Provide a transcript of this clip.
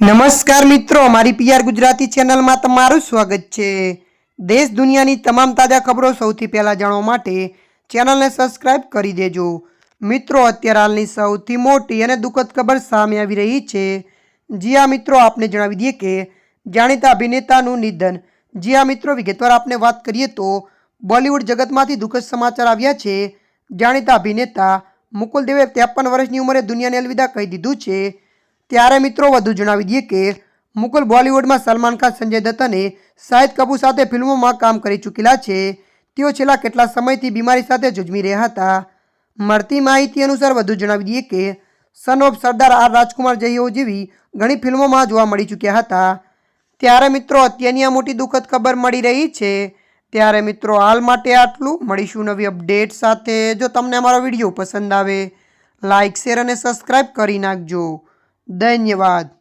નમસ્કાર મિત્રો મારી પીઆર ગુજરાતી ચેનલમાં તમારું સ્વાગત છે. દેશ દુનિયાની તમામ તાજા ખબરો સૌથી પહેલાં જાણવા માટે ચેનલને સબસ્ક્રાઇબ કરી દેજો. મિત્રો, અત્યારે હાલની સૌથી મોટી અને દુઃખદ ખબર સામે આવી રહી છે. જી આ મિત્રો, આપને જણાવી દઈએ કે જાણીતા અભિનેતાનું નિધન. જી આ મિત્રો, વિગતવાર આપને વાત કરીએ તો બોલિવૂડ જગતમાંથી દુઃખદ સમાચાર આવ્યા છે. જાણીતા અભિનેતા મુકુલ દેવે ત્રેપન વર્ષની ઉંમરે દુનિયાને અલવિદા કહી દીધું છે. ત્યારે મિત્રો વધુ જણાવી દઈએ કે મુકુલ બોલિવૂડમાં સલમાન ખાન, સંજય દત્ત અને શાહિદ કપૂર સાથે ફિલ્મોમાં કામ કરી ચૂકેલા છે. તેઓ છેલ્લા કેટલા સમયથી બીમારી સાથે જુજમી રહ્યા હતા. મળતી માહિતી અનુસાર વધુ જણાવી દઈએ કે સન ઓફ સરદાર આર રાજકુમાર જઈઓ જેવી ઘણી ફિલ્મોમાં જોવા મળી ચૂક્યા હતા. ત્યારે મિત્રો અત્યારની આ મોટી દુઃખદ ખબર મળી રહી છે. ત્યારે મિત્રો હાલ માટે આટલું. મળીશું નવી અપડેટ સાથે. જો તમને અમારો વીડિયો પસંદ આવે લાઇક શેર અને સબસ્ક્રાઈબ કરી નાખજો. ધન્યવાદ.